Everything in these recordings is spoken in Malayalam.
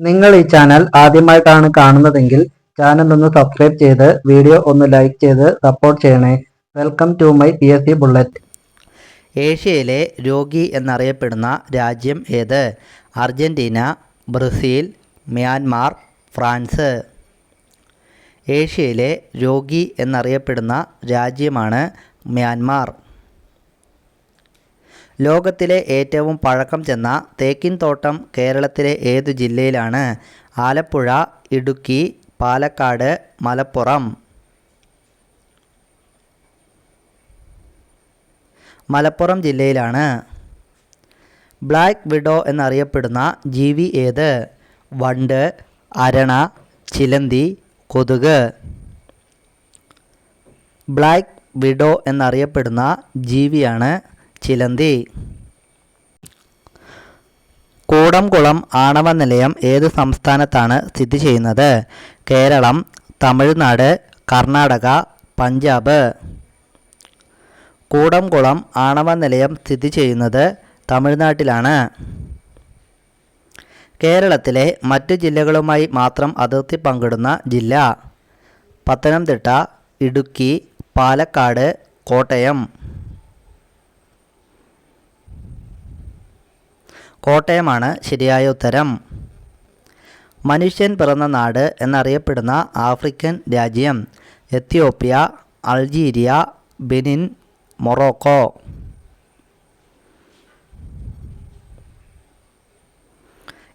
നിങ്ങൾ ഈ ചാനൽ ആദ്യമായിട്ടാണ് കാണുന്നതെങ്കിൽ ചാനൽ ഒന്ന് സബ്സ്ക്രൈബ് ചെയ്ത് വീഡിയോ ഒന്ന് ലൈക്ക് ചെയ്ത് സപ്പോർട്ട് ചെയ്യണേ. Welcome to my P S C bullet ഏഷ്യയിലെ രോഗി എന്നറിയപ്പെടുന്ന രാജ്യം ഏത്? Argentina Brazil Myanmar France. ഏഷ്യയിലെ രോഗി എന്നറിയപ്പെടുന്ന രാജ്യമാണ് മ്യാൻമാർ. ലോകത്തിലെ ഏറ്റവും പഴക്കം ചെന്ന തേക്കിൻ തോട്ടം കേരളത്തിലെ ഏതു ജില്ലയിലാണ്? ആലപ്പുഴ ഇടുക്കി പാലക്കാട് മലപ്പുറം. മലപ്പുറം ജില്ലയിലാണ്. ബ്ലാക്ക് വിഡോ എന്നറിയപ്പെടുന്ന ജീവി ഏത്? വണ്ട് അരണ ചിലന്തി കൊതുക്. ബ്ലാക്ക് വിഡോ എന്നറിയപ്പെടുന്ന ജീവിയാണ് ചിലന്തി. കൂടംകുളം ആണവ നിലയം ഏത് സംസ്ഥാനത്താണ് സ്ഥിതി ചെയ്യുന്നത്? കേരളം തമിഴ്നാട് കർണാടക പഞ്ചാബ്. കൂടംകുളം ആണവ നിലയം സ്ഥിതി ചെയ്യുന്നത് തമിഴ്നാട്ടിലാണ്. കേരളത്തിലെ മറ്റ് ജില്ലകളുമായി മാത്രം അതിർത്തി പങ്കിടുന്ന ജില്ല. പത്തനംതിട്ട ഇടുക്കി പാലക്കാട് കോട്ടയം. കോട്ടയമാണ് ശരിയായ ഉത്തരം. മനുഷ്യൻ പിറന്ന നാട് എന്നറിയപ്പെടുന്ന ആഫ്രിക്കൻ രാജ്യം എത്യോപ്യ അൾജീരിയ ബെനിൻ മൊറോക്കോ.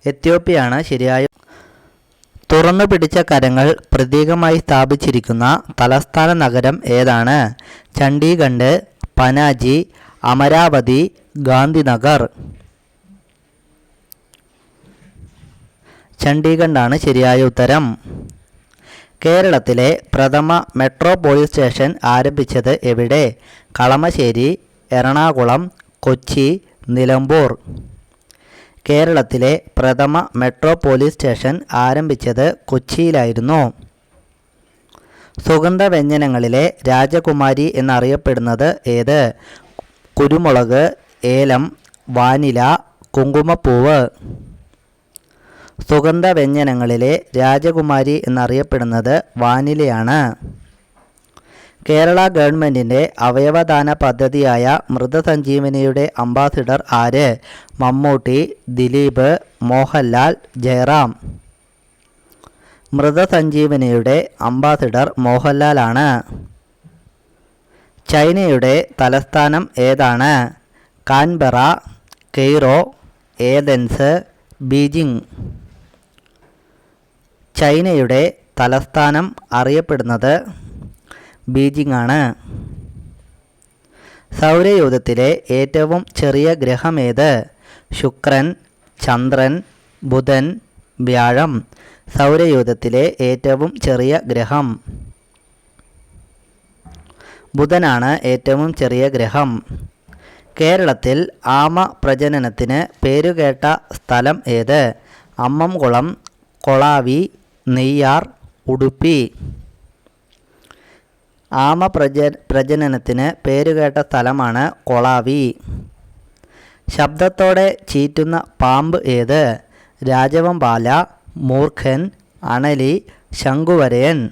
എത്യോപ്യയാണ് ശരിയായ തുറന്നു പിടിച്ച കരങ്ങൾ പ്രതീകമായി സ്ഥാപിച്ചിരിക്കുന്ന തലസ്ഥാന നഗരം ഏതാണ്? ചണ്ഡീഗഡ് പനാജി അമരാവതി ഗാന്ധിനഗർ. ചണ്ഡീഗഡാണ് ശരിയായ ഉത്തരം. കേരളത്തിലെ പ്രഥമ മെട്രോ പോലീസ് സ്റ്റേഷൻ ആരംഭിച്ചത് എവിടെ? കളമശ്ശേരി എറണാകുളം കൊച്ചി നിലമ്പൂർ. കേരളത്തിലെ പ്രഥമ മെട്രോ പോലീസ് സ്റ്റേഷൻ ആരംഭിച്ചത് കൊച്ചിയിലായിരുന്നു. സുഗന്ധവ്യഞ്ജനങ്ങളിലെ രാജകുമാരി എന്നറിയപ്പെടുന്നത് ഏത്? കുരുമുളക് ഏലം വാനില കുങ്കുമപ്പൂവ്. സുഗന്ധവ്യഞ്ജനങ്ങളിലെ രാജകുമാരി എന്നറിയപ്പെടുന്നത് വാനിലയാണ്. കേരള ഗവൺമെന്റിന്റെ അവയവദാന പദ്ധതിയായ മൃതസഞ്ജീവനിയുടെ അംബാസിഡർ ആര്? മമ്മൂട്ടി ദിലീപ് മോഹൻലാൽ ജയറാം. മൃതസഞ്ജീവനിയുടെ അംബാസിഡർ മോഹൻലാലാണ്. ചൈനയുടെ തലസ്ഥാനം ഏതാണ്? കാൻബറ കെയ്റോ ഏതൻസ് ബീജിംഗ് ചൈനയുടെ തലസ്ഥാനം അറിയപ്പെടുന്നത് ബീജിംഗ് ആണ് സൗരയൂഥത്തിലെ ഏറ്റവും ചെറിയ ഗ്രഹമേത് ശുക്രൻ ചന്ദ്രൻ ബുധൻ വ്യാഴം. സൗരയൂഥത്തിലെ ഏറ്റവും ചെറിയ ഗ്രഹം. ബുധനാണ് ഏറ്റവും ചെറിയ ഗ്രഹം. കേരളത്തിൽ ആമ പ്രജനനത്തിന് പേരുകേട്ട സ്ഥലം ഏത്? അമ്മംകുളം കൊളാവി നെയ്യാർ ഉടുപ്പി. ആമ പ്രജ പ്രജനനത്തിന് പേരുകേട്ട സ്ഥലമാണ് കൊളാവി. ശബ്ദത്തോടെ ചീറ്റുന്ന പാമ്പ് ഏത്? രാജവംപാല മൂർഖൻ അണലി ശങ്കുവരയൻ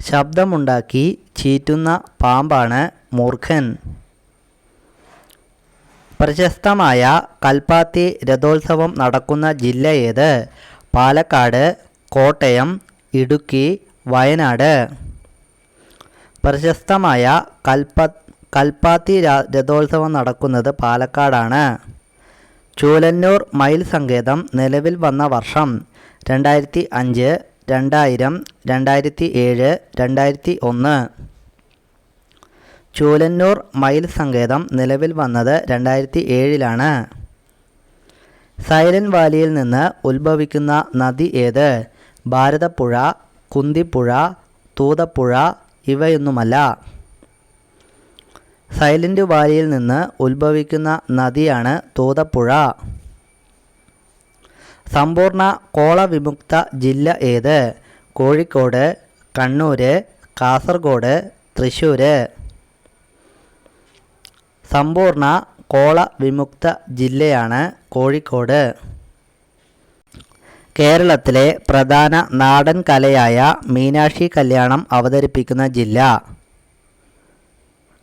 ശബ്ദമുണ്ടാക്കി ചീറ്റുന്ന പാമ്പാണ് മൂർഖൻ. പ്രശസ്തമായ കൽപ്പാത്തി രഥോത്സവം നടക്കുന്ന ജില്ല ഏത്? പാലക്കാട് കോട്ടയം ഇടുക്കി വയനാട്. പ്രശസ്തമായ കൽപ്പ കൽപ്പാത്തി രഥോത്സവം നടക്കുന്നത് പാലക്കാടാണ്. ചൂലന്നൂർ മയിൽ സങ്കേതം നിലവിൽ വന്ന വർഷം രണ്ടായിരത്തി അഞ്ച് രണ്ടായിരം രണ്ടായിരത്തി ഏഴ് രണ്ടായിരത്തി ഒന്ന്. ചൂലന്നൂർ മയിൽ സങ്കേതം നിലവിൽ വന്നത് രണ്ടായിരത്തി ഏഴിലാണ് സൈലന്റ് വാലിയിൽ നിന്ന് ഉത്ഭവിക്കുന്ന നദി ഏത്? ഭാരതപ്പുഴ കുന്തിപ്പുഴ തൂതപ്പുഴ ഇവയൊന്നുമല്ല. സൈലന്റ് വാലിയിൽ നിന്ന് ഉത്ഭവിക്കുന്ന നദിയാണ് തൂതപ്പുഴ. സമ്പൂർണ കോളവിമുക്ത ജില്ല ഏത്? കോഴിക്കോട് കണ്ണൂർ കാസർഗോഡ് തൃശ്ശൂർ സമ്പൂർണ കോള വിമുക്ത ജില്ലയാണ് കോഴിക്കോട്. കേരളത്തിലെ പ്രധാന നാടൻ കലയായ മീനാക്ഷി കല്യാണം അവതരിപ്പിക്കുന്ന ജില്ല.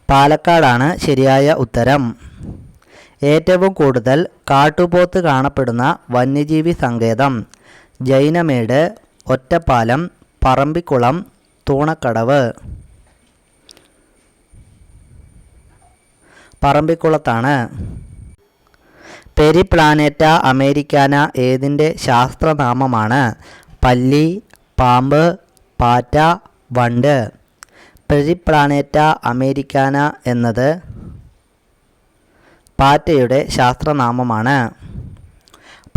പാലക്കാടാണ് ശരിയായ ഉത്തരം. ഏറ്റവും കൂടുതൽ കാട്ടുപോത്ത് കാണപ്പെടുന്ന വന്യജീവി സങ്കേതം ജൈനമേട് ഒറ്റപ്പാലം പറമ്പിക്കുളം തൂണക്കടവ്. പറമ്പിക്കുളത്താണ്. പെരിപ്ലാനേറ്റ അമേരിക്കാന ഏതിന്റെ ശാസ്ത്രനാമമാണ്? പല്ലി പാമ്പ് പാറ്റ വണ്ട്. പെരിപ്ലാനേറ്റ അമേരിക്കാന എന്നത് പാറ്റയുടെ ശാസ്ത്രനാമമാണ്.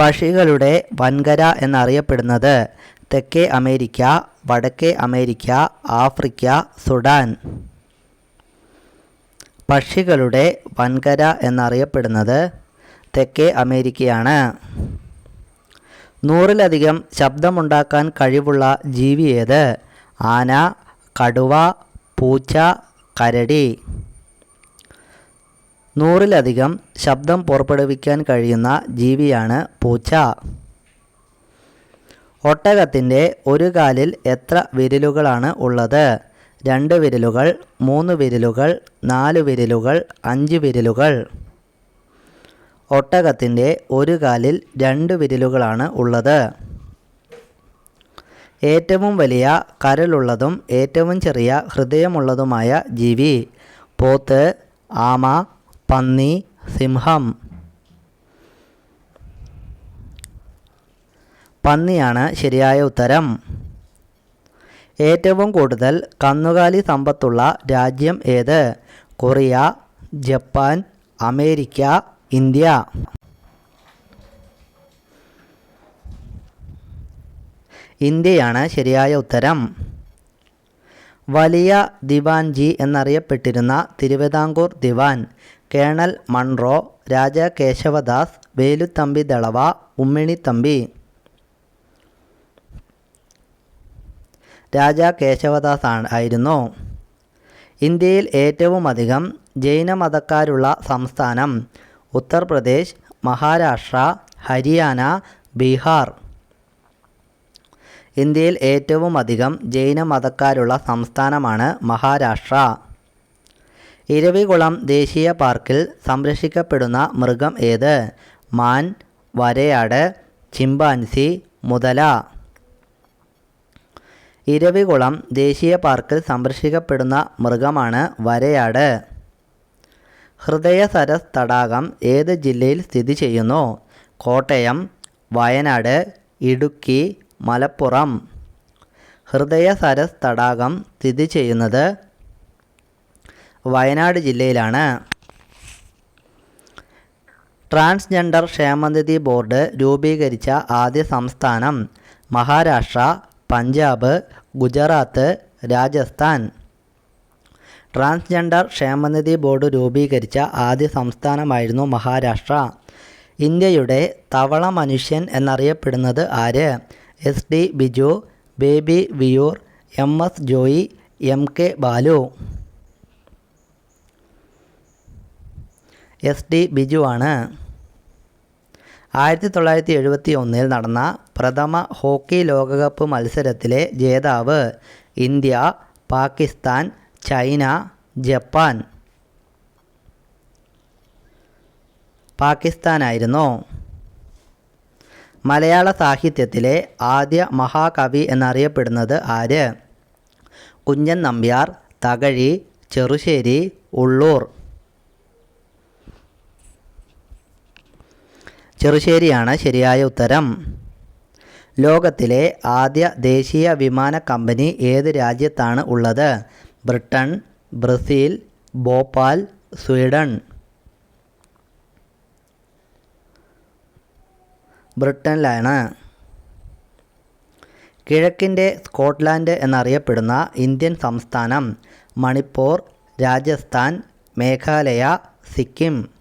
പക്ഷികളുടെ വൻകര എന്നറിയപ്പെടുന്നത് തെക്കേ അമേരിക്ക വടക്കേ അമേരിക്ക ആഫ്രിക്ക സുഡാൻ. പക്ഷികളുടെ വൻകര എന്നറിയപ്പെടുന്നത് തെക്കേ അമേരിക്കയാണ്. നൂറിലധികം ശബ്ദമുണ്ടാക്കാൻ കഴിവുള്ള ജീവി ഏത്? ആന കടുവ പൂച്ച കരടി. നൂറിലധികം ശബ്ദം പുറപ്പെടുവിക്കാൻ കഴിയുന്ന ജീവിയാണ് പൂച്ച. ഒട്ടകത്തിന്റെ ഒരു കാലിൽ എത്ര വിരലുകളാണ് ഉള്ളത്? രണ്ട് വിരലുകൾ മൂന്ന് വിരലുകൾ നാല് വിരലുകൾ അഞ്ച് വിരലുകൾ. ഒട്ടകത്തിന്റെ ഒരു കാലിൽ രണ്ട് വിരലുകളാണ് ഉള്ളത്. ഏറ്റവും വലിയ കരലുള്ളതും ഏറ്റവും ചെറിയ ഹൃദയമുള്ളതുമായ ജീവി പോത്ത് ആമ പന്നി സിംഹം. പന്നിയാണ് ശരിയായ ഉത്തരം. ഏറ്റവും കൂടുതൽ കന്നുകാലി സമ്പത്തുള്ള രാജ്യം ഏത്? Korea Japan America India. ഇന്ത്യയാണ് ശരിയായ ഉത്തരം. വലിയ ദിവാൻജി എന്നറിയപ്പെട്ടിരുന്ന തിരുവിതാംകൂർ ദിവാൻ കേണൽ മൺറോ രാജ കേശവദാസ് വേലുത്തമ്പി ദളവ ഉമ്മിണിത്തമ്പി. രാജ കേശവദാസ് ആയിരുന്നു. ഇന്ത്യയിൽ ഏറ്റവും അധികം ജൈനമതക്കാരുള്ള സംസ്ഥാനം ഉത്തർപ്രദേശ് മഹാരാഷ്ട്ര ഹരിയാന ബീഹാർ. ഇന്ത്യയിൽ ഏറ്റവും അധികം ജൈനമതക്കാരുള്ള സംസ്ഥാനമാണ് മഹാരാഷ്ട്ര. ഇരവികുളം ദേശീയ പാർക്കിൽ സംരക്ഷിക്കപ്പെടുന്ന മൃഗം ഏത്? മാൻ വരയാട് ചിമ്പാൻസി മുതല. ഇരവികുളം ദേശീയ പാർക്കിൽ സംരക്ഷിക്കപ്പെടുന്ന മൃഗമാണ് വരയാട്. ഹൃദയ സരസ് തടാകം ഏത് ജില്ലയിൽ സ്ഥിതി ചെയ്യുന്നു? കോട്ടയം വയനാട് ഇടുക്കി മലപ്പുറം. ഹൃദയ സരസ് തടാകം സ്ഥിതി ചെയ്യുന്നത് വയനാട് ജില്ലയിലാണ്. ട്രാൻസ്ജെൻഡർ ക്ഷേമനിധി ബോർഡ് രൂപീകരിച്ച ആദ്യ സംസ്ഥാനം മഹാരാഷ്ട്ര പഞ്ചാബ് ഗുജറാത്ത് രാജസ്ഥാൻ. ട്രാൻസ്ജെൻഡർ ക്ഷേമനിധി ബോർഡ് രൂപീകരിച്ച ആദ്യ സംസ്ഥാനമായിരുന്നു മഹാരാഷ്ട്ര. ഇന്ത്യയുടെ തവള മനുഷ്യൻ എന്നറിയപ്പെടുന്നത് ആര്? S D Biju Baby Viyyur M S Joy M K Balu. S D Biju ആണ്. ആയിരത്തി തൊള്ളായിരത്തി എഴുപത്തി ഒന്നിൽ നടന്ന പ്രഥമ ഹോക്കി ലോകകപ്പ് മത്സരത്തിലെ ജേതാവ് ഇന്ത്യ പാകിസ്ഥാൻ ചൈന ജപ്പാൻ. പാകിസ്ഥാനായിരുന്നു. മലയാള സാഹിത്യത്തിലെ ആദ്യ മഹാകവി എന്നറിയപ്പെടുന്നത് ആര്? കുഞ്ഞൻ നമ്പ്യാർ തകഴി ചെറുശ്ശേരി ഉള്ളൂർ. ചെറുശ്ശേരിയാണ് ശരിയായ ഉത്തരം. ലോകത്തിലെ ആദ്യ ദേശീയ വിമാന കമ്പനി ഏത് രാജ്യത്താണ് ഉള്ളത്? Britain Brazil Bhopal Sweden. ബ്രിട്ടനിലാണ് കിഴക്കിന്റെ സ്കോട്ട്ലാൻഡ് എന്നറിയപ്പെടുന്ന ഇന്ത്യൻ സംസ്ഥാനം മണിപ്പൂർ രാജസ്ഥാൻ മേഘാലയ സിക്കിം.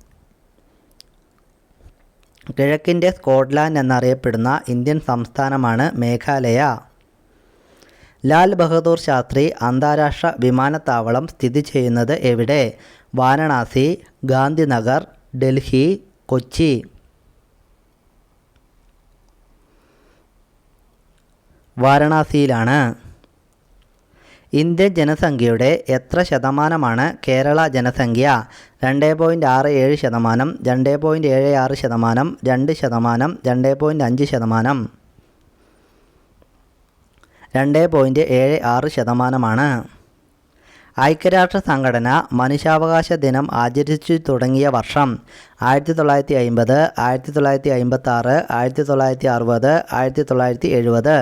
കിഴക്കിന്റെ സ്കോട്ട്ലാൻഡ് എന്നറിയപ്പെടുന്ന ഇന്ത്യൻ സംസ്ഥാനമാണ് മേഘാലയ. ലാൽ ബഹദൂർ ശാസ്ത്രി അന്താരാഷ്ട്ര വിമാനത്താവളം സ്ഥിതി ചെയ്യുന്നത് എവിടെ? വാരണാസി ഗാന്ധിനഗർ ഡൽഹി കൊച്ചി. വാരണാസിയിലാണ്. ഇന്ത്യൻ ജനസംഖ്യയുടെ എത്ര ശതമാനമാണ് കേരള ജനസംഖ്യ? രണ്ട് പോയിന്റ് ആറ് ഏഴ് ശതമാനം രണ്ട് പോയിന്റ് ഏഴ് ആറ് ശതമാനം രണ്ട് ശതമാനം രണ്ട് പോയിന്റ് അഞ്ച് ശതമാനം. രണ്ട് പോയിന്റ് ഏഴ് ആറ് ശതമാനമാണ്. ഐക്യരാഷ്ട്ര സംഘടന മനുഷ്യാവകാശ ദിനം ആചരിച്ചു തുടങ്ങിയ വർഷം ആയിരത്തി തൊള്ളായിരത്തി അമ്പത് ആയിരത്തി തൊള്ളായിരത്തി അമ്പത്തി ആയിരത്തി തൊള്ളായിരത്തി അറുപത് ആയിരത്തി തൊള്ളായിരത്തി എഴുപത്.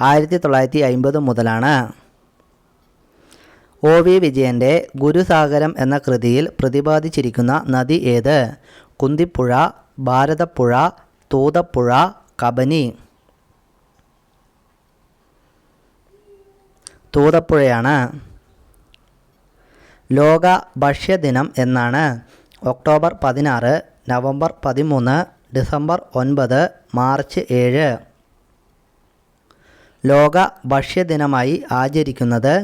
ആയിരത്തി തൊള്ളായിരത്തി അൻപത് മുതലാണ്. ഒ വി വിജയന്റെ ഗുരുസാഗരം എന്ന കൃതിയിൽ പ്രതിപാദിച്ചിരിക്കുന്ന നദി ഏത്? കുന്തിപ്പുഴ ഭാരതപ്പുഴ തൂതപ്പുഴ കബനി. തൂതപ്പുഴയാണ്. ലോക ഭക്ഷ്യദിനം എന്നാണ്. ഒക്ടോബർ പതിനാറ് നവംബർ പതിമൂന്ന് ഡിസംബർ ഒൻപത് മാർച്ച് ഏഴ്. ലോക ഭക്ഷ്യദിനമായി ആചരിക്കുന്നത്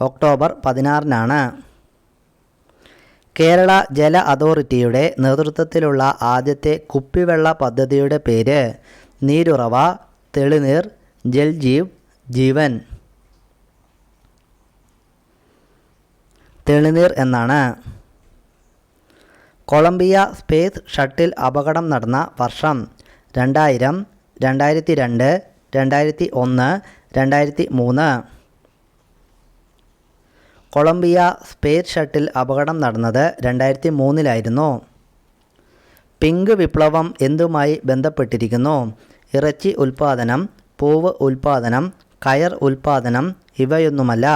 ഒക്ടോബർ പതിനാറിനാണ്. കേരള ജല അതോറിറ്റിയുടെ നേതൃത്വത്തിലുള്ള ആദ്യത്തെ കുപ്പിവെള്ള പദ്ധതിയുടെ പേര് നീരുറവ തെളിനീർ ജൽജീവ് ജീവൻ. തെളിനീർ എന്നാണ്. കൊളംബിയ സ്പേസ് ഷട്ടിൽ അപകടം നടന്ന വർഷം രണ്ടായിരം രണ്ടായിരത്തി രണ്ട് രണ്ടായിരത്തി ഒന്ന് രണ്ടായിരത്തി മൂന്ന് കൊളംബിയ സ്പേസ് ഷട്ടിൽ അപകടം നടന്നത് രണ്ടായിരത്തി മൂന്നിലായിരുന്നു പിങ്ക് വിപ്ലവം എന്തുമായി ബന്ധപ്പെട്ടിരിക്കുന്നു? ഇറച്ചി ഉൽപ്പാദനം പൂവ് ഉൽപ്പാദനം കയർ ഉൽപ്പാദനം ഇവയൊന്നുമല്ല.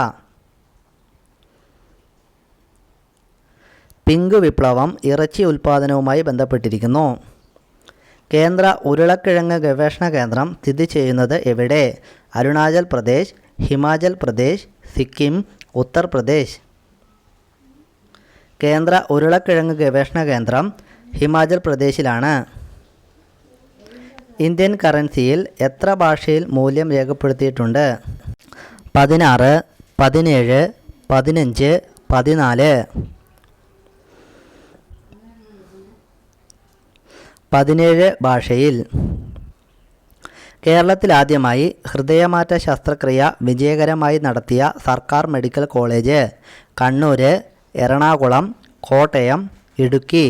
പിങ്ക് വിപ്ലവം ഇറച്ചി ഉൽപ്പാദനവുമായി ബന്ധപ്പെട്ടിരിക്കുന്നു. കേന്ദ്ര ഉരുളക്കിഴങ്ങ് ഗവേഷണ കേന്ദ്രം സ്ഥിതി ചെയ്യുന്നത് എവിടെ? അരുണാചൽ പ്രദേശ് ഹിമാചൽ പ്രദേശ് സിക്കിം ഉത്തർപ്രദേശ്. കേന്ദ്ര ഉരുളക്കിഴങ്ങ് ഗവേഷണ കേന്ദ്രം ഹിമാചൽ പ്രദേശിലാണ്. ഇന്ത്യൻ കറൻസിയിൽ എത്ര ഭാഷയിൽ മൂല്യം രേഖപ്പെടുത്തിയിട്ടുണ്ട്? പതിനാറ് പതിനേഴ് പതിനഞ്ച് പതിനാല്. പതിനേഴ് ഭാഷയിൽ. കേരളത്തിൽ ആദ്യമായി ഹൃദയമാറ്റ ശസ്ത്രക്രിയ വിജയകരമായി നടത്തിയ സർക്കാർ medical college Kannur Ernakulam Kottayam Idukki.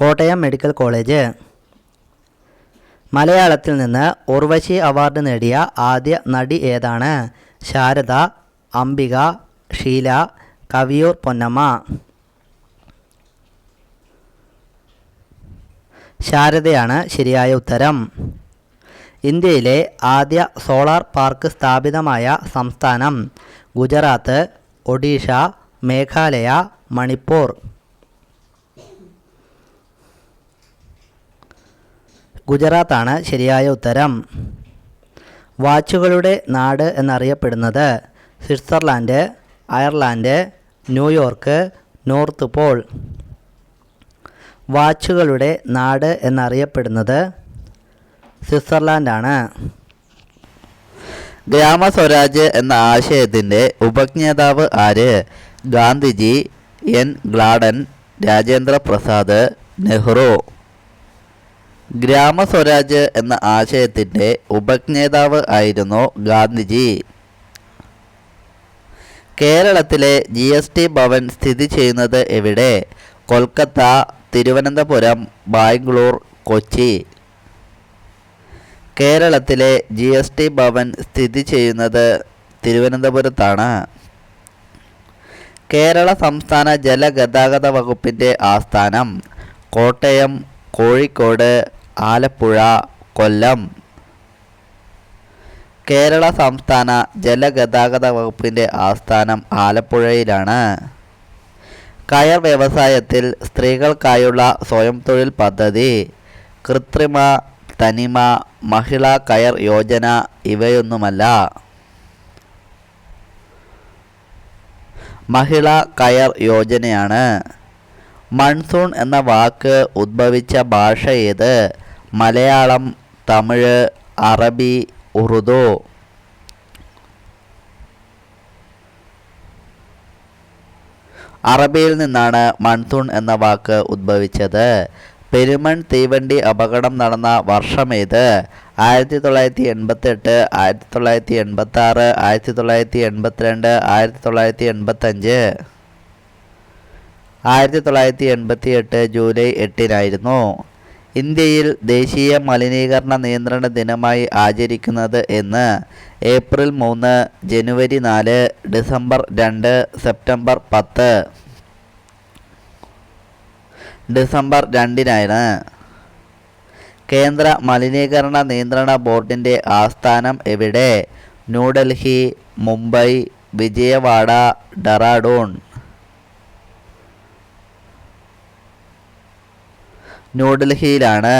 Kottayam medical college. മലയാളത്തിൽ നിന്ന് ഉർവശി അവാർഡ് നേടിയ ആദ്യ നടി ഏതാണ്? ശാരദ അംബിക ഷീല കവിയൂർ പൊന്നമ്മ. ശാരദയാണ് ശരിയായ ഉത്തരം. ഇന്ത്യയിലെ ആദ്യ സോളാർ പാർക്ക് സ്ഥാപിതമായ സംസ്ഥാനം ഗുജറാത്ത് ഒഡീഷ മേഘാലയ മണിപ്പൂർ. ഗുജറാത്താണ് ശരിയായ ഉത്തരം. വാച്ചുകളുടെ നാട് എന്നറിയപ്പെടുന്നത് Switzerland Ireland New York north pole. വാച്ചുകളുടെ നാട് എന്നറിയപ്പെടുന്നത് സ്വിറ്റ്സർലാൻഡാണ്. ഗ്രാമസ്വരാജ് എന്ന ആശയത്തിന്റെ ഉപജ്ഞേതാവ് ആര്? ഗാന്ധിജി എൻ. ഗ്ലാഡൻ രാജേന്ദ്ര പ്രസാദ് നെഹ്റു. ഗ്രാമസ്വരാജ് എന്ന ആശയത്തിന്റെ ഉപജ്ഞേതാവ് ആയിരുന്നു ഗാന്ധിജി. കേരളത്തിലെ ജി. എസ്. ടി. ഭവൻ സ്ഥിതി ചെയ്യുന്നത് എവിടെ? കൊൽക്കത്ത തിരുവനന്തപുരം ബാംഗ്ലൂർ കൊച്ചി. കേരളത്തിലെ ജി എസ് ടി ഭവൻ സ്ഥിതി ചെയ്യുന്നത് തിരുവനന്തപുരത്താണ്. കേരള സംസ്ഥാന ജലഗതാഗത വകുപ്പിന്റെ ആസ്ഥാനം കോട്ടയം കോഴിക്കോട് ആലപ്പുഴ കൊല്ലം. കേരള സംസ്ഥാന ജലഗതാഗത വകുപ്പിന്റെ ആസ്ഥാനം ആലപ്പുഴയിലാണ്. കയർ വ്യവസായത്തിൽ സ്ത്രീകൾക്കായുള്ള സ്വയം തൊഴിൽ പദ്ധതി കൃത്രിമ തനിമ മഹിളാ കയർ യോജന ഇവയൊന്നുമല്ല. മഹിളാ കയർ യോജനയാണ്. മൺസൂൺ എന്ന വാക്ക് ഉദ്ഭവിച്ച ഭാഷ ഏത്? മലയാളം തമിഴ് അറബി ഉറുദു. അറബിയിൽ നിന്നാണ് മൺസൂൺ എന്ന വാക്ക് ഉദ്ഭവിച്ചത്. പെരുമൺ തീവണ്ടി അപകടം നടന്ന വർഷമേത് ആയിരത്തി തൊള്ളായിരത്തി എൺപത്തെട്ട് ആയിരത്തി തൊള്ളായിരത്തി എൺപത്തി ആറ് ആയിരത്തി തൊള്ളായിരത്തി എൺപത്തിരണ്ട് ആയിരത്തി തൊള്ളായിരത്തി എൺപത്തഞ്ച് ആയിരത്തി തൊള്ളായിരത്തി എൺപത്തി എട്ട് ജൂലൈ എട്ടിനായിരുന്നു. ഇന്ത്യയിൽ ദേശീയ മലിനീകരണ നിയന്ത്രണ ദിനമായി ആചരിക്കുന്നത് എന്ന് ഏപ്രിൽ മൂന്ന് ജനുവരി നാല് ഡിസംബർ രണ്ട് സെപ്റ്റംബർ പത്ത്. ഡിസംബർ രണ്ടിനാണ് കേന്ദ്ര മലിനീകരണ നിയന്ത്രണ ബോർഡിന്റെ ആസ്ഥാനം എവിടെ? ന്യൂഡൽഹി മുംബൈ വിജയവാഡ ഡെറാഡൂൺ. ന്യൂഡൽഹിയിലാണ്.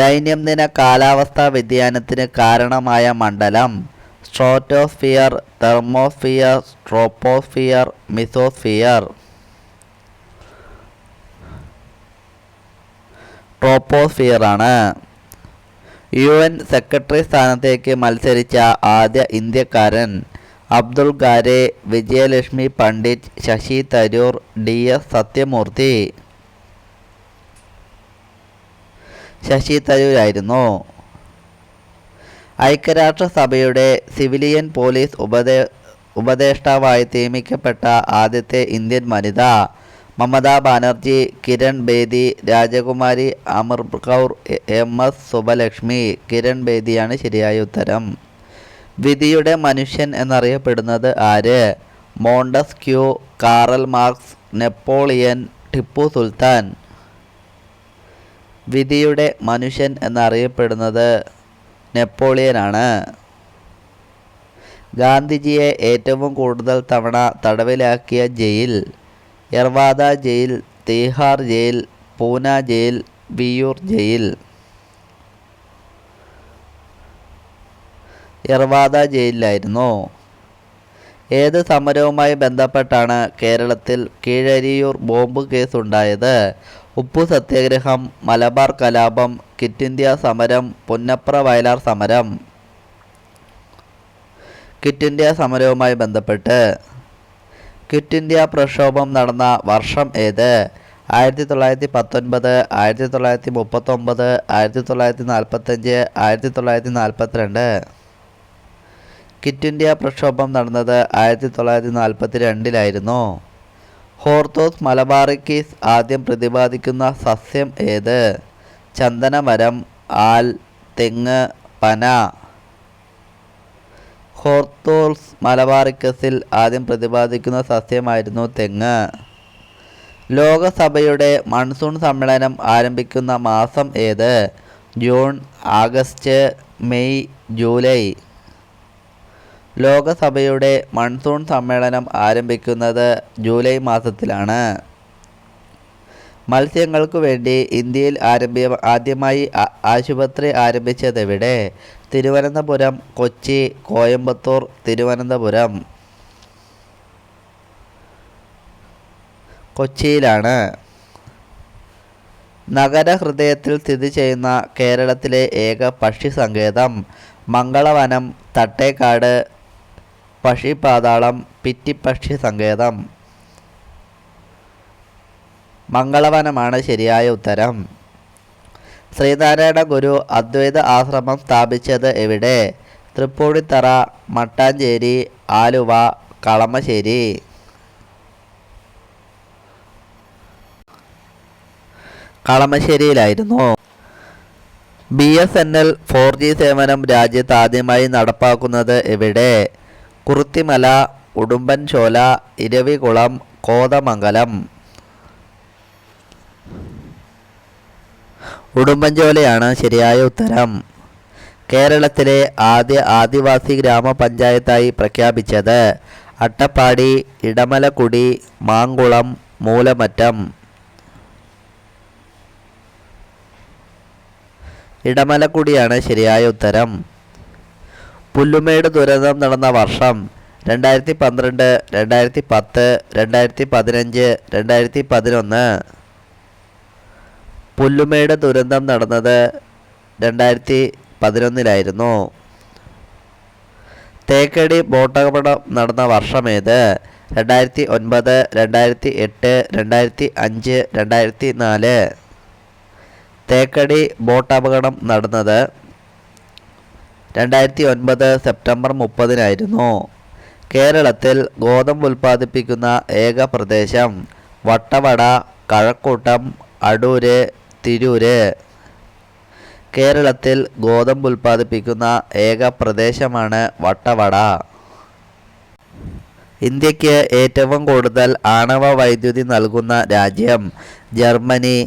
ദൈനംദിന കാലാവസ്ഥാ വ്യതിയാനത്തിന് കാരണമായ മണ്ഡലം stratosphere thermosphere troposphere mesosphere. Troposphere ആണ് യു എൻ സെക്രട്ടറി സ്ഥാനത്തേക്ക് മത്സരിച്ച ആദ്യ ഇന്ത്യക്കാരൻ അബ്ദുൾ ഖാരെ വിജയലക്ഷ്മി പണ്ഡിറ്റ് ശശി തരൂർ ഡി എസ് സത്യമൂർത്തി. ശശി തരൂരായിരുന്നു ഐക്യരാഷ്ട്രസഭയുടെ സിവിലിയൻ പോലീസ് ഉപദേ ഉപദേഷ്ടാവായി നിയമിക്കപ്പെട്ട ആദ്യത്തെ ഇന്ത്യൻ വനിത മമതാ ബാനർജി കിരൺ ബേദി രാജകുമാരി അമർ കൗർ എ- എസ് സുബലക്ഷ്മി കിരൺ ബേദിയാണ് ശരിയായ ഉത്തരം. വിധിയുടെ മനുഷ്യൻ എന്നറിയപ്പെടുന്നത് ആര്? Montesquieu Karl Marx Napoleon Tipu Sultan. വിധിയുടെ മനുഷ്യൻ എന്നറിയപ്പെടുന്നത് നെപ്പോളിയനാണ്. ഗാന്ധിജിയെ ഏറ്റവും കൂടുതൽ തവണ തടവിലാക്കിയ jail Yerwada jail Tihar jail Poona jail Viyyur jail. Yerwada ജയിലിലായിരുന്നു. ഏത് സമരവുമായി ബന്ധപ്പെട്ടാണ് കേരളത്തിൽ കീഴരിയൂർ ബോംബ് കേസ് ഉണ്ടായത് ഉപ്പു സത്യാഗ്രഹം മലബാർ കലാപം കിറ്റ് ഇന്ത്യ സമരം പുന്നപ്ര വയലാർ സമരം. കിറ്റ് ഇന്ത്യ സമരവുമായി ബന്ധപ്പെട്ട് കിറ്റ് ഇന്ത്യ പ്രക്ഷോഭം നടന്ന വർഷം ഏത്? ആയിരത്തി തൊള്ളായിരത്തി പത്തൊൻപത് ആയിരത്തി തൊള്ളായിരത്തി മുപ്പത്തൊമ്പത് ആയിരത്തി തൊള്ളായിരത്തി നാൽപ്പത്തഞ്ച് ആയിരത്തി തൊള്ളായിരത്തി നാൽപ്പത്തിരണ്ട് ക്വിറ്റ് ഇന്ത്യ പ്രക്ഷോഭം നടന്നത് ആയിരത്തി തൊള്ളായിരത്തി നാൽപ്പത്തി രണ്ടിലായിരുന്നു ഹോർത്തോസ് മലബാറിക്കീസ് ആദ്യം പ്രതിപാദിക്കുന്ന സസ്യം ഏത്? ചന്ദനമരം ആൽ തെങ്ങ് പന. ഹോർത്തോൾസ് മലബാറിക്കസിൽ ആദ്യം പ്രതിപാദിക്കുന്ന സസ്യമായിരുന്നു തെങ്ങ്. ലോകസഭയുടെ മൺസൂൺ സമ്മേളനം ആരംഭിക്കുന്ന മാസം ഏത്? June August May July. ലോകസഭയുടെ monsoon സമ്മേളനം ആരംഭിക്കുന്നത് ജൂലൈ മാസത്തിലാണ്. മത്സ്യങ്ങൾക്കു വേണ്ടി ഇന്ത്യയിൽ ആരംഭി ആദ്യമായി ആശുപത്രി ആരംഭിച്ചതെവിടെ? തിരുവനന്തപുരം കൊച്ചി കോയമ്പത്തൂർ തിരുവനന്തപുരം. കൊച്ചിയിലാണ്. നഗരഹൃദയത്തിൽ സ്ഥിതി ചെയ്യുന്ന കേരളത്തിലെ ഏക പക്ഷി സങ്കേതം മംഗളവനം തട്ടേക്കാട് പക്ഷിപാതാളം പിറ്റിപ്പക്ഷി സങ്കേതം. മംഗളവനമാണ് ശരിയായ ഉത്തരം. ശ്രീനാരായണ ഗുരു അദ്വൈത ആശ്രമം സ്ഥാപിച്ചത് എവിടെ? Tripunithura Mattancherry Aluva Kalamassery. കളമശ്ശേരിയിലായിരുന്നു. B S N L four G സേവനം രാജ്യത്ത് ആദ്യമായി നടപ്പാക്കുന്നത് എവിടെ? കുറുത്തിമല ഉടുമ്പൻചോല ഇരവികുളം കോതമംഗലം. ഉടുമ്പൻചോലയാണ് ശരിയായ ഉത്തരം. കേരളത്തിലെ ആദ്യ ആദിവാസി ഗ്രാമപഞ്ചായത്തായി പ്രഖ്യാപിച്ചത് അട്ടപ്പാടി ഇടമലക്കുടി മാങ്കുളം മൂലമറ്റം. ഇടമലക്കുടിയാണ് ശരിയായ ഉത്തരം. പുല്ലുമേട് ദുരന്തം നടന്ന വർഷം രണ്ടായിരത്തി പന്ത്രണ്ട് രണ്ടായിരത്തി പത്ത് രണ്ടായിരത്തി പതിനഞ്ച് രണ്ടായിരത്തി പതിനൊന്ന് പുല്ലുമേട് ദുരന്തം നടന്നത് രണ്ടായിരത്തി പതിനൊന്നിലായിരുന്നു തേക്കടി ബോട്ടപകടം നടന്ന വർഷമേത് രണ്ടായിരത്തി ഒൻപത് രണ്ടായിരത്തി എട്ട് രണ്ടായിരത്തി അഞ്ച് രണ്ടായിരത്തി നാല് തേക്കടി ബോട്ടപകടം നടന്നത് രണ്ടായിരത്തി ഒൻപത് സെപ്റ്റംബർ മുപ്പതിനായിരുന്നു. കേരളത്തിൽ ഗോതമ്പ് ഉൽപ്പാദിപ്പിക്കുന്ന ഏക പ്രദേശം വട്ടവട കഴക്കൂട്ടം അടൂര് തിരൂര്. കേരളത്തിൽ ഗോതമ്പ് ഉൽപ്പാദിപ്പിക്കുന്ന ഏക പ്രദേശമാണ് വട്ടവട. ഇന്ത്യയ്ക്ക് ഏറ്റവും കൂടുതൽ ആണവ വൈദ്യുതി നൽകുന്ന രാജ്യം ജർമ്മനി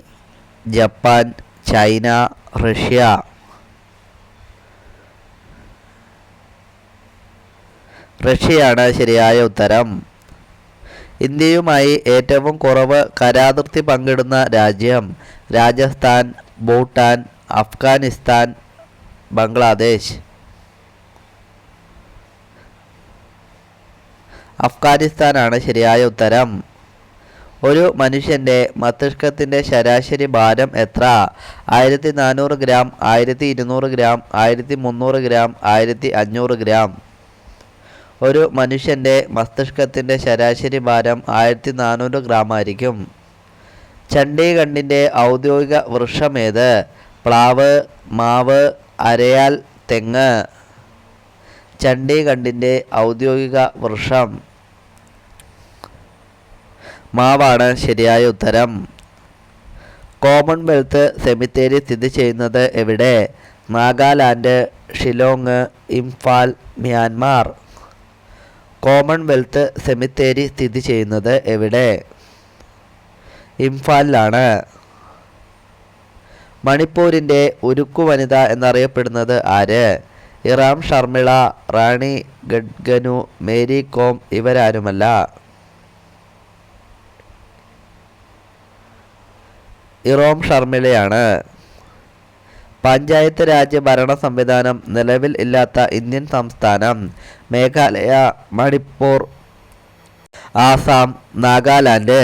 ജപ്പാൻ ചൈന റഷ്യ. റഷ്യയാണ് ശരിയായ ഉത്തരം. ഇന്ത്യയുമായി ഏറ്റവും കുറവ് കരാതിർത്തി പങ്കിടുന്ന രാജ്യം രാജസ്ഥാൻ ഭൂട്ടാൻ അഫ്ഗാനിസ്ഥാൻ ബംഗ്ലാദേശ്. അഫ്ഗാനിസ്ഥാനാണ് ശരിയായ ഉത്തരം. ഒരു മനുഷ്യന്റെ മസ്തിഷ്കത്തിന്റെ ശരാശരി ഭാരം എത്ര? ആയിരത്തി നാനൂറ് ഗ്രാം ആയിരത്തി ഇരുന്നൂറ് ഗ്രാം ആയിരത്തി മുന്നൂറ് ഗ്രാം ആയിരത്തി അഞ്ഞൂറ് ഗ്രാം. ഒരു മനുഷ്യന്റെ മസ്തിഷ്കത്തിന്റെ ശരാശരി ഭാരം ആയിരത്തി നാനൂറ് ഗ്രാം ആയിരിക്കും. ചണ്ഡീഗഡിന്റെ ഔദ്യോഗിക വൃക്ഷമേത് പ്ലാവ് മാവ് അരയാൽ തെങ്ങ്. ചണ്ഡീഗഡിന്റെ ഔദ്യോഗിക വൃക്ഷം. മാവാണ് ശരിയായ ഉത്തരം. കോമൺവെൽത്ത് സെമിത്തേരി സ്ഥിതി ചെയ്യുന്നത് എവിടെ? Nagaland Shillong Imphal Myanmar. Commonwealth cemetery സ്ഥിതി ചെയ്യുന്നത് എവിടെ? ഇംഫാലിലാണ്. മണിപ്പൂരിന്റെ ഉരുക്കു വനിത എന്നറിയപ്പെടുന്നത് ആര്? ഇറാം ഷർമിള റാണി ഗഡ്ഗനു മേരി കോം ഇവരാരുമല്ല. ഇറോം ഷർമിളയാണ്. പഞ്ചായത്ത് രാജ് ഭരണ സംവിധാനം നിലവിൽ ഇല്ലാത്ത ഇന്ത്യൻ സംസ്ഥാനം മേഘാലയ മണിപ്പൂർ ആസാം നാഗാലാൻഡ്.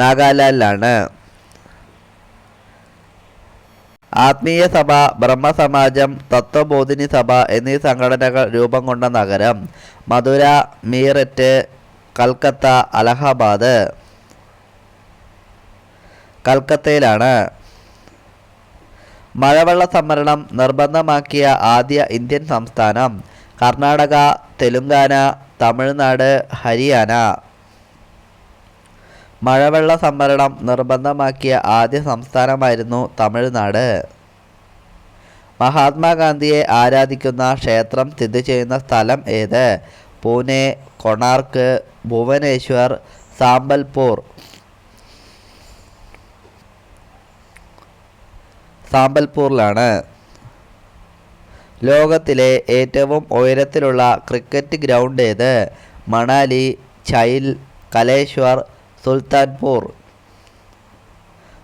നാഗാലാൻഡിലാണ്. ആത്മീയ സഭ ബ്രഹ്മസമാജം തത്വബോധിനി സഭ എന്നീ സംഘടനകൾ രൂപം കൊണ്ട നഗരം മധുര മീററ്റ് കൽക്കത്ത അലഹബാദ്. കൽക്കത്തയിലാണ്. മഴവെള്ള സംഭരണം നിർബന്ധമാക്കിയ ആദ്യ ഇന്ത്യൻ സംസ്ഥാനം കർണാടക തെലുങ്കാന തമിഴ്നാട് ഹരിയാന. മഴവെള്ള സംഭരണം നിർബന്ധമാക്കിയ ആദ്യ സംസ്ഥാനമായിരുന്നു തമിഴ്നാട്. മഹാത്മാഗാന്ധിയെ ആരാധിക്കുന്ന ക്ഷേത്രം സ്ഥിതി ചെയ്യുന്ന സ്ഥലം ഏത്? പൂനെ കൊണാർക്ക് ഭുവനേശ്വർ സാമ്പൽപൂർ. സാമ്പൽപൂറിലാണ്. ലോകത്തിലെ ഏറ്റവും ഉയരത്തിലുള്ള ക്രിക്കറ്റ് ഗ്രൗണ്ട് ഏത്? മണാലി ചൈൽ കലേശ്വർ സുൽത്താൻപൂർ.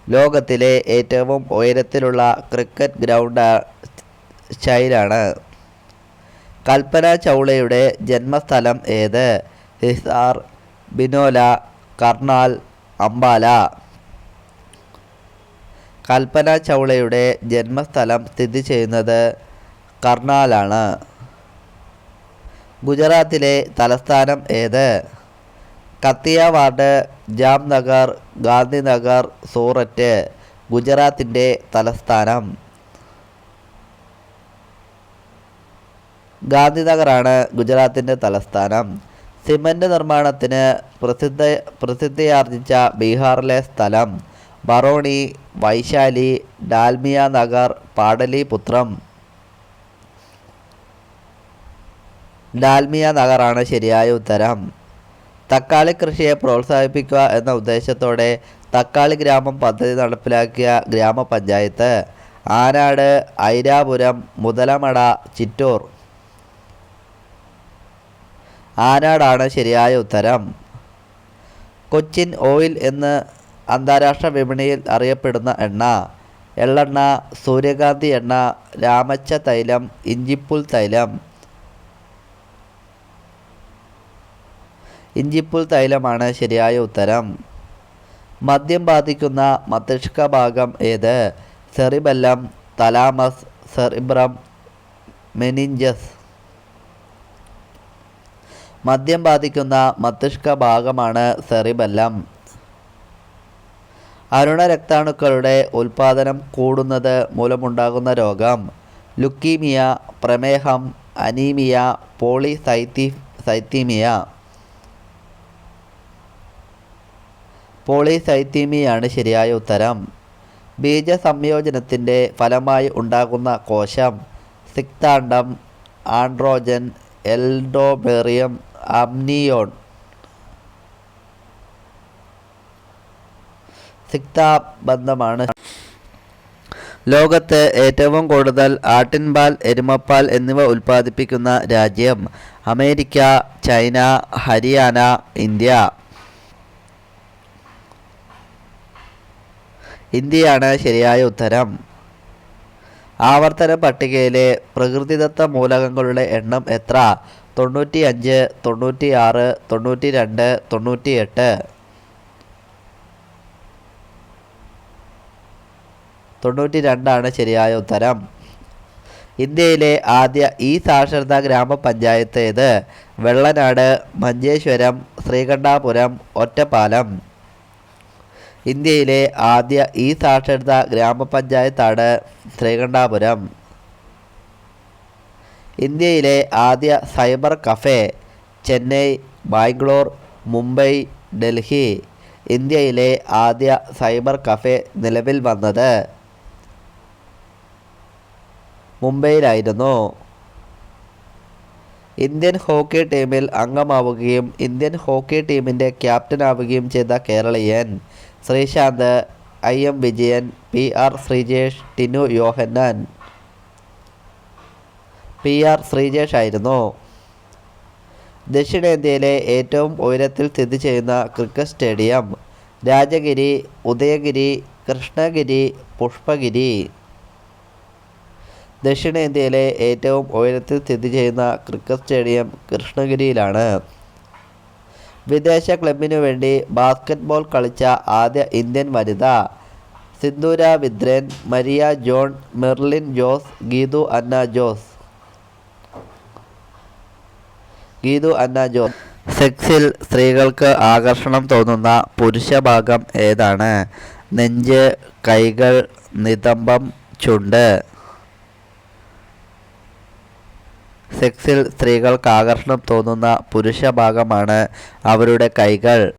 ലോകത്തിലെ ഏറ്റവും ഉയരത്തിലുള്ള ക്രിക്കറ്റ് ഗ്രൗണ്ട് ചൈലാണ്. കൽപ്പന ചൗളയുടെ ജന്മസ്ഥലം ഏത്? ഹിസാർ ബിനോല കർണാൽ അംബാല. കൽപ്പന ചൗളയുടെ ജന്മസ്ഥലം സ്ഥിതി ചെയ്യുന്നത് കർണാലാണ്. ഗുജറാത്തിലെ തലസ്ഥാനം ഏത്? കത്തിയവാർഡ് ജാംനഗർ ഗാന്ധിനഗർ സൂററ്റ് ഗുജറാത്തിന്റെ തലസ്ഥാനം. ഗാന്ധിനഗറാണ് ഗുജറാത്തിന്റെ തലസ്ഥാനം. സിമന്റ് നിർമ്മാണത്തിന് പ്രസിദ്ധ പ്രസിദ്ധിയാർജിച്ച ബീഹാറിലെ സ്ഥലം ബറോണി വൈശാലി ഡാൽമിയ നഗർ പാടലിപുത്രം ഡാൽമിയ നഗറാണ് ശരിയായ ഉത്തരം. തക്കാളി കൃഷിയെ പ്രോത്സാഹിപ്പിക്കുക എന്ന ഉദ്ദേശത്തോടെ തക്കാളി ഗ്രാമം പദ്ധതി നടപ്പിലാക്കിയ ഗ്രാമപഞ്ചായത്ത് ആനാട് ഐരാപുരം മുതലമട ചിറ്റൂർ. ആനാടാണ് ശരിയായ ഉത്തരം. കൊച്ചിൻ ഓയിൽ എന്ന് അന്താരാഷ്ട്ര വിപണിയിൽ അറിയപ്പെടുന്ന എണ്ണ. എള്ളെണ്ണ സൂര്യകാന്തി എണ്ണ രാമച്ച തൈലം ഇഞ്ചിപ്പുൽ തൈലം. ഇഞ്ചിപ്പുൽ തൈലമാണ് ശരിയായ ഉത്തരം. മദ്യം ബാധിക്കുന്ന മസ്തിഷ്ക ഭാഗം ഏത്? Cerebellum thalamus cerebrum meninges. മദ്യം ബാധിക്കുന്ന മസ്തിഷ്ക ഭാഗമാണ് സെറിബെല്ലം. അരുണ രക്താണുക്കളുടെ ഉൽപാദനം കൂടുന്നത് മൂലമുണ്ടാകുന്ന രോഗം ലുക്കീമിയ പ്രമേഹം അനീമിയ പോളിസൈത്തി സൈത്തീമിയ പോളിസൈത്തീമിയാണ് ശരിയായ ഉത്തരം. ബീജസംയോജനത്തിന്റെ ഫലമായി ഉണ്ടാകുന്ന കോശം സിക്താണ്ടം ആൻഡ്രോജൻ എൽഡോബെറിയം അമ്നിയോൺ സിക്താബന്ധമാണ് ലോകത്ത് ഏറ്റവും കൂടുതൽ ആട്ടിൻപാൽ എരുമപ്പാൽ എന്നിവ ഉൽപ്പാദിപ്പിക്കുന്ന രാജ്യം അമേരിക്ക ചൈന ഹരിയാന ഇന്ത്യ. ഇന്ത്യയാണ് ശരിയായ ഉത്തരം. ആവർത്തന പട്ടികയിലെ പ്രകൃതിദത്ത മൂലകങ്ങളുടെ എണ്ണം എത്ര? തൊണ്ണൂറ്റി അഞ്ച് തൊണ്ണൂറ്റി ആറ് തൊണ്ണൂറ്റി രണ്ട് തൊണ്ണൂറ്റി എട്ട് തൊണ്ണൂറ്റി രണ്ടാണ് ശരിയായ ഉത്തരം. ഇന്ത്യയിലെ ആദ്യ ഈ സാക്ഷരതാ ഗ്രാമപഞ്ചായത്ത് ഏത്? വെള്ളനാട് മഞ്ചേശ്വരം ശ്രീകണ്ഠാപുരം ഒറ്റപ്പാലം. ഇന്ത്യയിലെ ആദ്യ ഈ സാക്ഷരതാ ഗ്രാമപഞ്ചായത്താണ് ശ്രീകണ്ഠാപുരം. ഇന്ത്യയിലെ ആദ്യ സൈബർ കഫേ ചെന്നൈ ബാംഗ്ലൂർ മുംബൈ ഡൽഹി. ഇന്ത്യയിലെ ആദ്യ സൈബർ കഫേ നിലവിൽ വന്നത് മുംബൈയിലായിരുന്നു? ഇന്ത്യൻ ഹോക്കി ടീമിൽ അംഗമാവുകയും ഇന്ത്യൻ ഹോക്കി ടീമിന്റെ ക്യാപ്റ്റനാവുകയും ചെയ്ത കേരളീയൻ Sreesanth I M Vijayan P R Sreejesh Tinu Yohannan. P R Sreejesh ആയിരുന്നു. ദക്ഷിണേന്ത്യയിലെ ഏറ്റവും ഉയരത്തിൽ സ്ഥിതി ചെയ്യുന്ന ക്രിക്കറ്റ് സ്റ്റേഡിയം രാജഗിരി ഉദയഗിരി കൃഷ്ണഗിരി പുഷ്പഗിരി. ദക്ഷിണേന്ത്യയിലെ ഏറ്റവും ഉയരത്തിൽ സ്ഥിതി ചെയ്യുന്ന ക്രിക്കറ്റ് സ്റ്റേഡിയം കൃഷ്ണഗിരിയിലാണ്. വിദേശ ക്ലബിനു വേണ്ടി ബാസ്കറ്റ്ബോൾ കളിച്ച ആദ്യ ഇന്ത്യൻ വനിത സിന്ദൂര വിദ്രൻ മരിയ ജോൺ മെർലിൻ ജോസ് ഗീതു അന്ന ജോസ്. ഗീതു അന്ന ജോസ്. സെക്സിൽ സ്ത്രീകൾക്ക് ആകർഷണം തോന്നുന്ന പുരുഷ ഭാഗം ഏതാണ്? നെഞ്ച് കൈകൾ നിതംബം ചുണ്ട്. സെക്സിൽ സ്ത്രീകൾക്ക് ആകർഷണം തോന്നുന്ന പുരുഷഭാഗമാണ് അവരുടെ കൈകൾ.